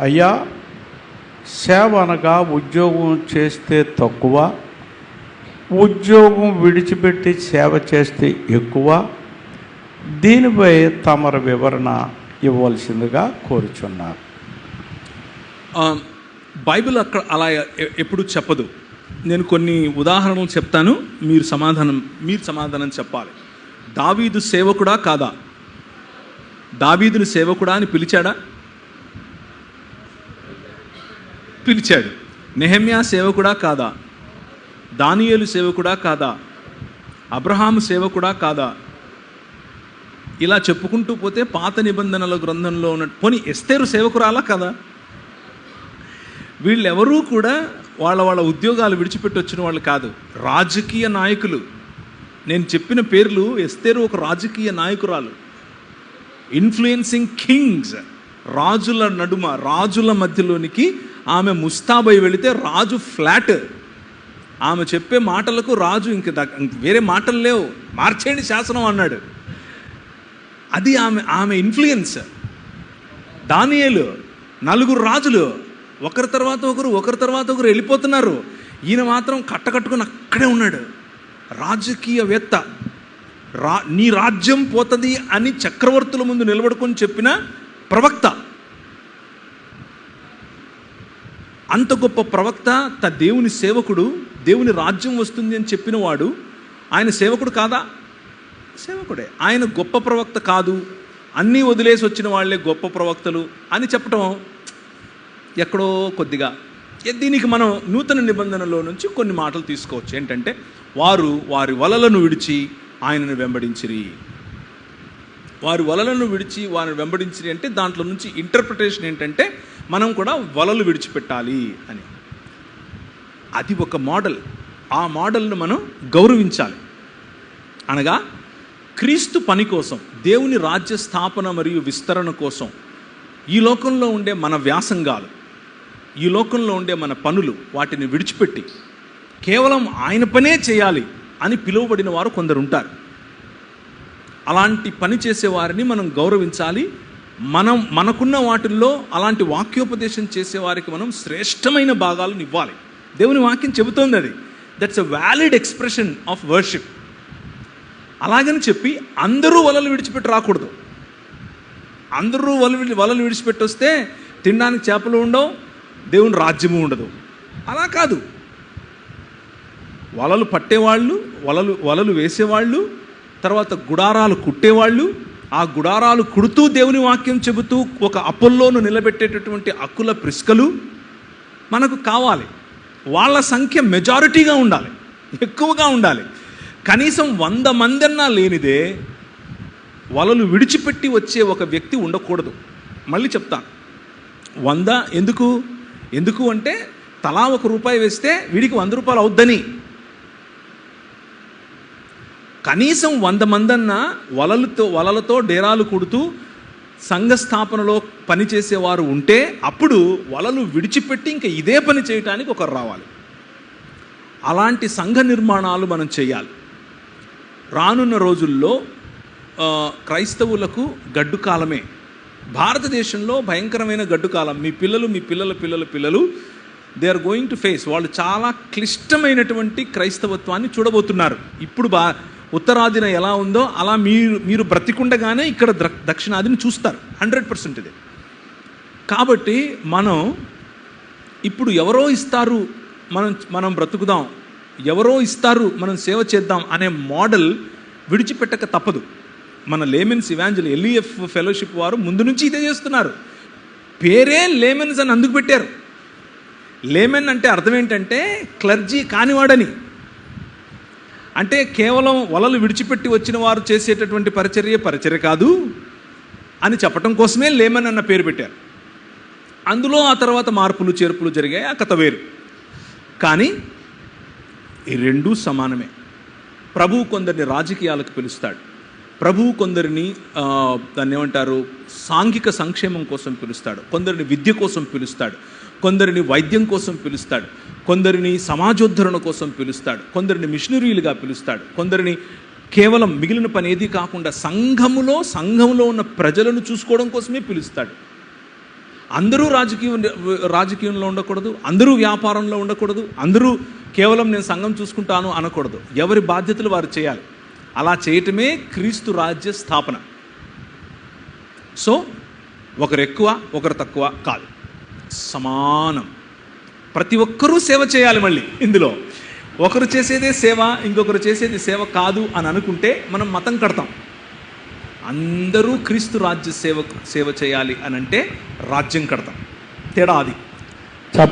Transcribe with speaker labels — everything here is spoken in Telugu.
Speaker 1: అయ్యా సేవ అనగా ఉద్యోగం చేస్తే తక్కువ ఉద్యోగం విడిచిపెట్టి సేవ చేస్తే ఎక్కువ దీనిపై తమరు వివరణ ఇవ్వాల్సిందిగా కోరుచున్నారు
Speaker 2: బైబిల్ అక్కడ అలా ఎప్పుడు చెప్పదు. నేను కొన్ని ఉదాహరణలు చెప్తాను మీరు సమాధానం మీరు సమాధానం చెప్పాలి. దావీదు సేవకుడా కాదా? దావీదుని సేవకుడా అని పిలిచాడా? పిలిచాడు నెహమ్యా సేవకుడా కాదా? దానియేలు సేవకుడా కాదా? అబ్రహాము సేవకుడా కాదా? ఇలా చెప్పుకుంటూ పోతే పాత నిబంధనల గ్రంథంలో ఉన్న పోనీ ఎస్తేరు సేవకురాలా కదా? వీళ్ళెవరూ కూడా వాళ్ళ వాళ్ళ ఉద్యోగాలు విడిచిపెట్టి వచ్చిన వాళ్ళు కాదు రాజకీయ నాయకులు. నేను చెప్పిన పేర్లు ఎస్తేరు ఒక రాజకీయ నాయకురాలు. ఇన్ఫ్లుయెన్సింగ్ కింగ్స్ రాజుల నడుమ రాజుల మధ్యలోనికి ఆమె ముస్తాబై వెళితే రాజు ఫ్లాట్. ఆమె చెప్పే మాటలకు రాజు ఇంక వేరే మాటలు లేవు. మార్చేయండి శాసనం అన్నాడు. అది ఆమె ఆమె ఇన్ఫ్లుయెన్స్ దానియేలు నలుగురు రాజులు ఒకరి తర్వాత ఒకరు ఒకరి తర్వాత ఒకరు వెళ్ళిపోతున్నారు. ఈయన మాత్రం కట్టకట్టుకుని అక్కడే ఉన్నాడు. రాజకీయవేత్త. రా నీ రాజ్యం పోతుంది అని చక్రవర్తుల ముందు నిలబడుకొని చెప్పిన ప్రవక్త. అంత గొప్ప ప్రవక్త త దేవుని సేవకుడు దేవుని రాజ్యం వస్తుంది అని చెప్పినవాడు ఆయన సేవకుడు కాదా? సేవకుడే. ఆయన గొప్ప ప్రవక్త కాదు. అన్నీ వదిలేసి వచ్చిన వాళ్ళే గొప్ప ప్రవక్తలు అని చెప్పటం ఎక్కడో కొద్దిగా. దీనికి మనం నూతన నిబంధనలో నుంచి కొన్ని మాటలు తీసుకోవచ్చు. ఏంటంటే వారు వారి వలలను విడిచి ఆయనను వెంబడించిరి. వారి వలలను విడిచి వారిని వెంబడించిరి అంటే దాంట్లో నుంచి ఇంటర్ప్రిటేషన్ ఏంటంటే మనం కూడా వలలు విడిచిపెట్టాలి అని. అది ఒక మోడల్. ఆ మోడల్ను మనం గౌరవించాలి. అనగా క్రీస్తు పని కోసం దేవుని రాజ్య స్థాపన మరియు విస్తరణ కోసం ఈ లోకంలో ఉండే మన వ్యాసంగాలు ఈ లోకంలో ఉండే మన పనులు వాటిని విడిచిపెట్టి కేవలం ఆయన పనే చేయాలి అని పిలువబడిన వారు కొందరు ఉంటారు అలాంటి పని చేసే వారిని మనం గౌరవించాలి మనం మనకున్న వాటిల్లో అలాంటి వాక్యోపదేశం చేసే వారికి మనం శ్రేష్టమైన భాగాలను ఇవ్వాలి. దేవుని వాక్యం చెబుతోంది అది. That's a valid expression of worship అలాగని చెప్పి అందరూ వలలు విడిచిపెట్టి రాకూడదు. అందరూ వలలు వలలు విడిచిపెట్టి వస్తే తినడానికి చేపలు ఉండవు దేవుని రాజ్యము ఉండదు. అలా కాదు. వలలు పట్టేవాళ్ళు వలలు వలలు వేసేవాళ్ళు తర్వాత గుడారాలు కుట్టేవాళ్ళు ఆ గుడారాలు కుడుతూ దేవుని వాక్యం చెబుతూ ఒక అప్పుల్లోను నిలబెట్టేటటువంటి అక్కుల ప్రిస్కలు మనకు కావాలి. వాళ్ళ సంఖ్య మెజారిటీగా ఉండాలి. ఎక్కువగా ఉండాలి. కనీసం వంద మందన్నా లేనిదే వలలు విడిచిపెట్టి వచ్చే ఒక వ్యక్తి ఉండకూడదు. మళ్ళీ చెప్తాను. వంద ఎందుకు? ఎందుకు అంటే తలా ఒక రూపాయి వేస్తే వీడికి వంద రూపాయలు అవుద్దని. కనీసం వంద మందన్న వలలతో వలలతో డేరాలు కుడుతూ సంఘ స్థాపనలో పనిచేసేవారు ఉంటే అప్పుడు వలలు విడిచిపెట్టి ఇంకా ఇదే పని చేయటానికి ఒకరు రావాలి. అలాంటి సంఘ నిర్మాణాలు మనం చేయాలి. రానున్న రోజుల్లో క్రైస్తవులకు గడ్డు కాలమే. భారతదేశంలో భయంకరమైన గడ్డు కాలం. మీ పిల్లలు మీ పిల్లల పిల్లల పిల్లలు they are going to face వాళ్ళు చాలా క్లిష్టమైనటువంటి క్రైస్తవత్వాన్ని చూడబోతున్నారు. ఇప్పుడు బా ఉత్తరాదిన ఎలా ఉందో అలా మీరు మీరు బ్రతికుండగానే ఇక్కడ ద్ర- దక్షిణాదిని చూస్తారు. హండ్రెడ్ పర్సెంట్ ఇది. కాబట్టి మనం ఇప్పుడు ఎవరో ఇస్తారు మనం మనం బ్రతుకుదాం. ఎవరో ఇస్తారు మనం సేవ చేద్దాం అనే మోడల్ విడిచిపెట్టక తప్పదు. మన లేమెన్స్ ఇవాంజల్ ఎల్ఈఎఫ్ ఫెలోషిప్ వారు ముందు నుంచి ఇదే చేస్తున్నారు. పేరే లేమెన్స్ అని అందుకు పెట్టారు. లేమెన్ అంటే అర్థం ఏంటంటే క్లర్జీ కానివాడని. అంటే కేవలం వలలు విడిచిపెట్టి వచ్చిన వారు చేసేటటువంటి పరిచర్య పరిచర్య కాదు అని చెప్పటం కోసమే లేమన్ అన్న పేరు పెట్టారు. అందులో ఆ తర్వాత మార్పులు చేర్పులు జరిగాయి ఆ కథ వేరు. కానీ ఈ రెండూ సమానమే. ప్రభువు కొందరిని రాజకీయాలకు పిలుస్తాడు. ప్రభువు కొందరిని దాన్ని ఏమంటారు సాంఘిక సంక్షేమం కోసం పిలుస్తాడు. కొందరిని విద్య కోసం పిలుస్తాడు. కొందరిని వైద్యం కోసం పిలుస్తాడు. కొందరిని సమాజోద్ధరణ కోసం పిలుస్తాడు. కొందరిని మిషనరీలుగా పిలుస్తాడు. కొందరిని కేవలం మిగిలిన పని ఏది కాకుండా సంఘములో సంఘంలో ఉన్న ప్రజలను చూసుకోవడం కోసమే పిలుస్తాడు. అందరూ రాజకీయం రాజకీయంలో ఉండకూడదు. అందరూ వ్యాపారంలో ఉండకూడదు. అందరూ కేవలం నేను సంఘం చూసుకుంటాను అనకూడదు. ఎవరి బాధ్యతలు వారు చేయాలి. అలా చేయటమే క్రీస్తు రాజ్య స్థాపన. సో ఒకరు ఎక్కువ ఒకరు తక్కువ కాదు. సమానం. ప్రతి ఒక్కరూ సేవ చేయాలి మళ్ళీ ఇందులో. ఒకరు చేసేదే సేవ ఇంకొకరు చేసేది సేవ కాదు అని అనుకుంటే మనం మతం కడతాం. అందరూ క్రీస్తు రాజ్య సేవ సేవ చేయాలి అని అంటే రాజ్యం కడతాం. తేడా అది.